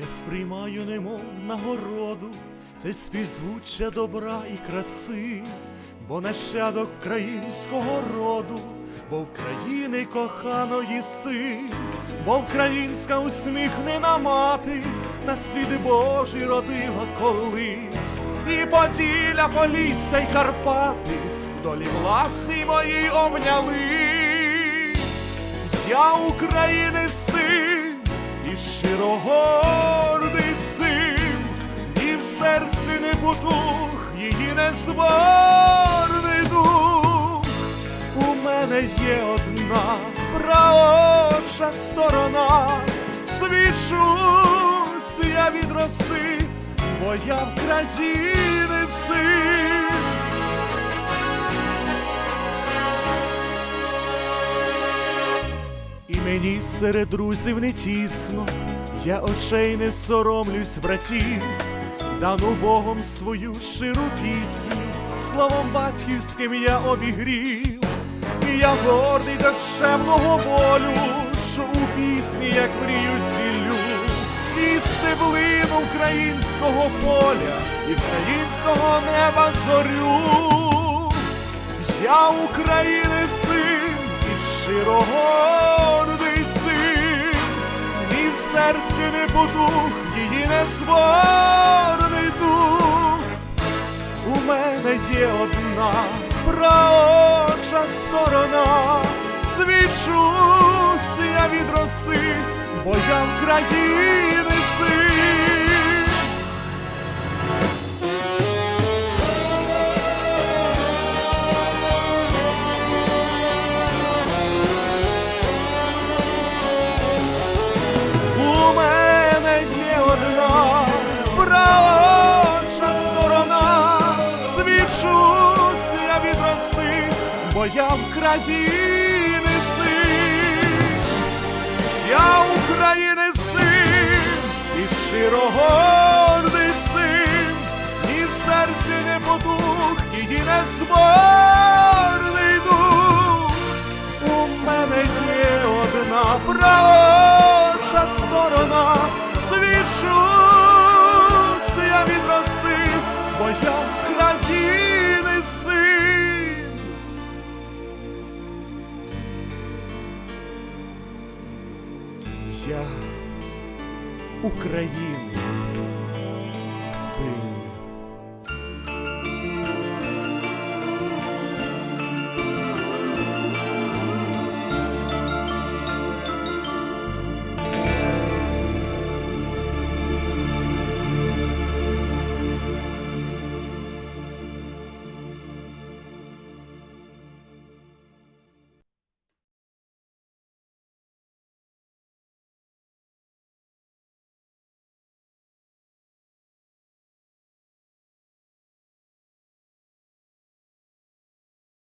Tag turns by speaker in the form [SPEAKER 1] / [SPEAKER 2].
[SPEAKER 1] Я сприймаю немов нагороду, це співзвуччя добра і краси, бо нащадок українського роду, бо в країни коханої син, бо українська усміхнена мати на світ Божий родила колись, і Поділля, Полісся й Карпати долі власній моїй обнялись. Я України син і щиро потух її незборний дух. У мене є одна праоча сторона, свічусь я від роси, бо я в країни син. І мені серед друзів не тісно, я очей не соромлюсь, братів, дану Богом свою щиру пісню, словом батьківським я обігрів, і я гордий до болю, що у пісні, як мрію зіллю, і стеблину українського поля, і українського неба зорю. Я України син і щиро і в серці не потух її не незборний свічусь я від роси, бо я в країни син. У мене є одна праоча сторона, свічусь я від роси, бо я в країни я України син, і щиро гордий цим, і в серці не потух, і не зборний дух. У мене є одна правоша сторона, свічусь Я України син.